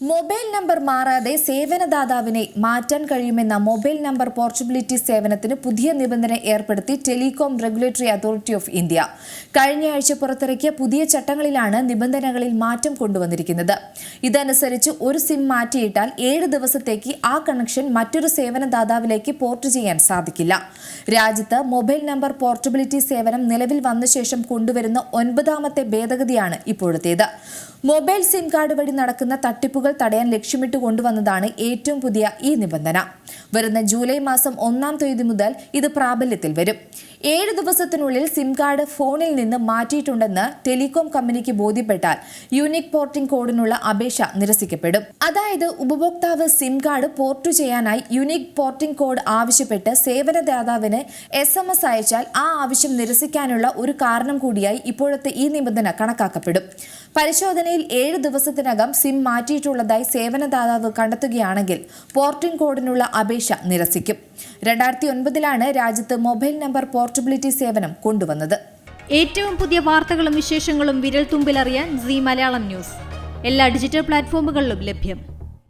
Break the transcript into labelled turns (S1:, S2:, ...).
S1: Mobile number മാറാതെ സേവനദാതാവിനെ മാറ്റാൻ കഴിയുമെന്ന മൊബൈൽ നമ്പർ പോർച്ചബിലിറ്റി സേവനത്തിന് പുതിയ നിബന്ധന ഏർപ്പെടുത്തി telecom regulatory authority of India. കഴിഞ്ഞയാഴ്ച പുറത്തിറക്കിയ പുതിയ ചട്ടങ്ങളിലാണ് നിബന്ധനകളിൽ മാറ്റം കൊണ്ടുവന്നിരിക്കുന്നത്. ഇതനുസരിച്ച് ഒരു സിം മാറ്റിയിട്ടാൽ ഏഴ് ദിവസത്തേക്ക് ആ കണക്ഷൻ മറ്റൊരു സേവനദാതാവിലേക്ക് പോർട്ട് ചെയ്യാൻ സാധിക്കില്ല. രാജ്യത്ത് മൊബൈൽ നമ്പർ പോർട്ടബിലിറ്റി സേവനം നിലവിൽ വന്ന ശേഷം കൊണ്ടുവരുന്ന ഒൻപതാമത്തെ ഭേദഗതിയാണ് ഇപ്പോഴത്തേത്. മൊബൈൽ സിം കാർഡ് വഴി നടക്കുന്ന തട്ടിപ്പുകൾ തടയാൻ ലക്ഷ്യമിട്ട് കൊണ്ടുവന്നതാണ് ഏറ്റവും പുതിയ ഈ നിബന്ധന വരുന്ന ജൂലൈ മാസം ഒന്നാം തീയതി മുതൽ ഇത് പ്രാബല്യത്തിൽ വരും. ഏഴ് ദിവസത്തിനുള്ളിൽ സിം കാർഡ് ഫോണിൽ നിന്ന് മാറ്റിയിട്ടുണ്ടെന്ന് ടെലികോം കമ്പനിക്ക് ബോധ്യപ്പെട്ടാൽ യൂണിക് പോർട്ടിംഗ് കോഡിനുള്ള അപേക്ഷ നിരസിക്കപ്പെടും. അതായത് ഉപഭോക്താവ് സിം കാർഡ് പോർട്ട് ചെയ്യാനായി യൂണിക് പോർട്ടിംഗ് കോഡ് ആവശ്യപ്പെട്ട് സേവനദാതാവിന് എസ് എം എസ് അയച്ചാൽ ആ ആവശ്യം നിരസിക്കാനുള്ള ഒരു കാരണം കൂടിയായി ഇപ്പോഴത്തെ ഈ നിബന്ധന കണക്കാക്കപ്പെടും. പരിശോധനയിൽ ഏഴ് ദിവസത്തിനകം സിം മാറ്റിയിട്ടുള്ളതായി സേവനദാതാവ് കണ്ടെത്തുകയാണെങ്കിൽ പോർട്ടിംഗ് കോഡിനുള്ള അപേക്ഷ നിരസിക്കും. രണ്ടായിരത്തി ഒൻപതിലാണ് രാജ്യത്ത് മൊബൈൽ നമ്പർ പോർട്ടബിലിറ്റി സേവനം കൊണ്ടുവന്നത്.
S2: ഏറ്റവും പുതിയ വാർത്തകളും വിശേഷങ്ങളും വിരൽ തുമ്പിലറിയാൻ സി മലയാളം ന്യൂസ്. എല്ലാ ഡിജിറ്റൽ പ്ലാറ്റ്ഫോമുകളിലും ലഭ്യം.